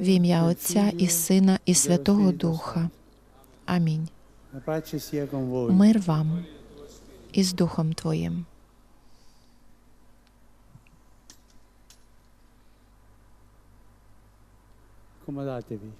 В ім'я Отця і Сина, і Святого Духа. Амінь. Мир вам і з Духом Твоїм. Accomodatevi.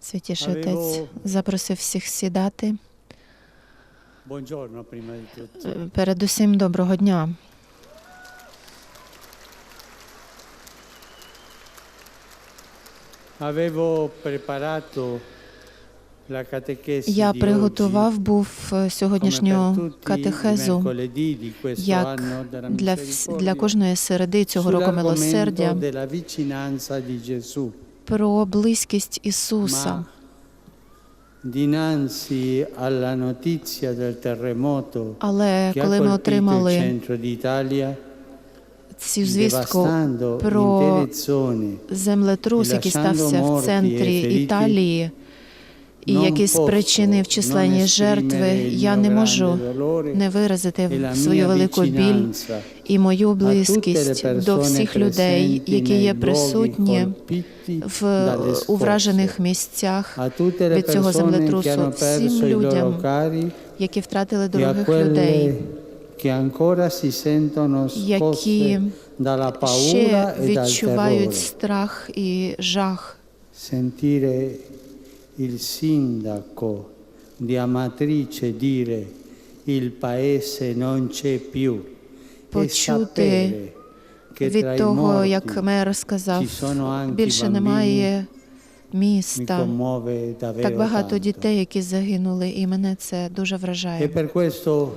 Святіший Отець запросив всіх сідати. Передусім, доброго дня. Я приготував був е, сьогоднішню катехезу як для, для кожної середи цього року милосердя про близькість Ісуса. Але коли ми отримали цю звістку про землетрус, який стався в центрі Італії, і який спричинив численні жертви, я не можу не виразити свою велику біль і мою близькість до всіх людей, які є присутні в уражених місцях від цього землетрусу, всім людям, які втратили дорогих людей, які ще відчувають страх і жах. Il sindaco di Amatrice dire il paese non c'è più e Почути sapere che tra від і того, як morti мер сказав, ci sono anche більше bambini, немає mi міста. commuove davvero Так багато tanto. дітей, які загинули, і мене це дуже E вражає. per questo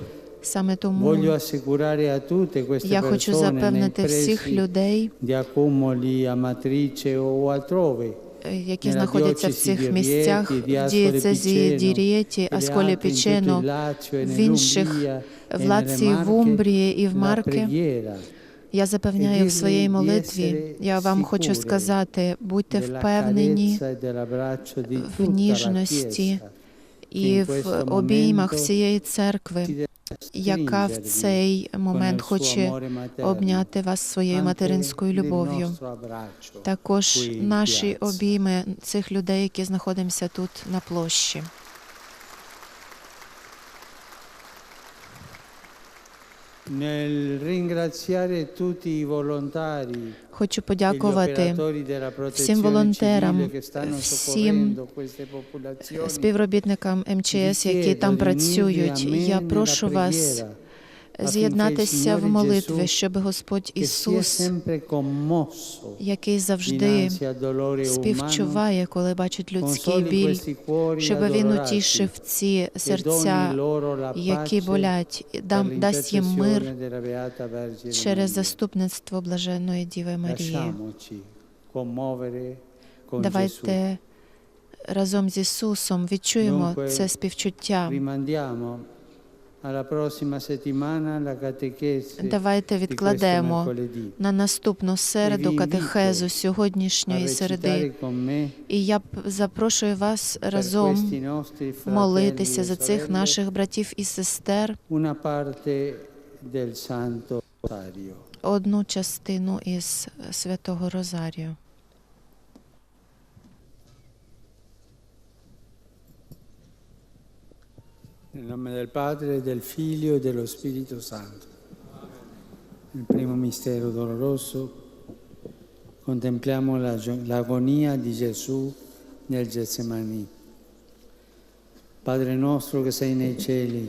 Саме тому voglio assicurare a tutte queste я хочу persone nei запевнити всіх pressi людей, di Accumoli, Amatrice o altrove е, які знаходяться в цих місцях, в дієцезі Дірієті, e Асколі Пічено, e в інших e в Лації, в Умбрії і в Марки. Я запевняю в своїй молитві. Я вам хочу сказати, будьте впевнені e в ніжності і в обіймах всієї церкви, яка в цей момент хоче обняти вас своєю материнською любов'ю. Також наші обійми цих людей, які знаходимося тут на площі. Хочу e подякувати всім волонтерам, всім співробітникам МЧС, які там працюють. Я прошу вас з'єднатися в молитві, щоб Господь Ісус, який завжди співчуває, коли бачить людський біль, щоб він утішив ці серця, які болять, дам дасть їм мир через заступництво блаженної Діви Марії. Давайте разом з Ісусом відчуємо це співчуття. Давайте відкладемо на наступну середу катехезу сьогоднішньої середи. І я запрошую вас разом молитися e за цих наших братів і сестер. Одну частину із святого Розарію. Nel nome del Padre, del Figlio e dello Spirito Santo. Nel primo mistero doloroso contempliamo la- l'agonia di Gesù nel Getsemani. Padre nostro che sei nei cieli,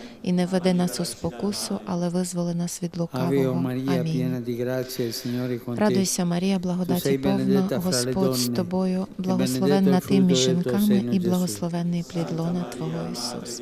І не веди нас у спокусу, але визволи нас від лукавого. Амінь. Радуйся, Марія, благодаті повна, Господь з тобою, благословенна ти між tuo жінками, і благословенний плід лона Твого Ісус.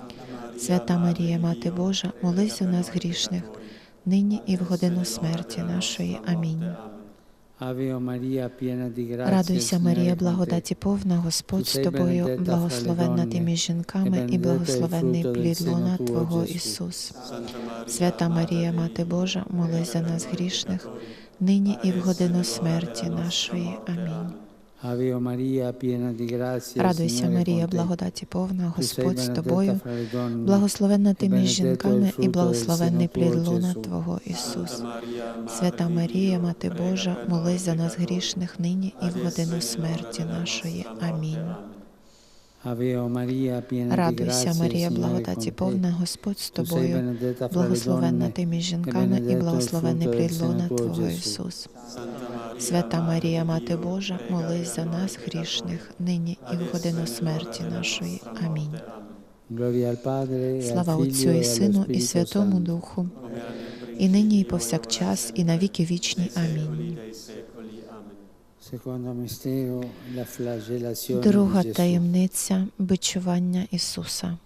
Свята Марія, Мати Божа, молись за нас грішних, нині і в годину смерті нашої. Амінь. Радуйся, Марія, благодаті повна, Господь з тобою, благословенна ти між жінками, і благословенний плід tuo, Твого. Ісус. Свята Марія, Мати Божа, молись за нас грішних, нині і в годину смерті нашої. Амінь. Радуйся, Марія, благодаті повна, Господь з тобою, благословенна ти між жінками, і благословенний плід луна. Твого Ісус. Свята Марія, Мати Божа, молись за нас грішних, нині і в годину смерті нашої. Амінь. Радуйся, Марія, благодаті повна, Господь з тобою, благословенна ти між e жінками, і плід seno Твого Ісус. Свята Марія, Мати Божа, молись за нас грішних, нині і в годину смерті нашої. Амінь. E Слава Отцю e і Сину, і Святому Духу, і нині, і повсякчас, і на віки вічні. Амінь. Друга таємниця бичування Ісуса.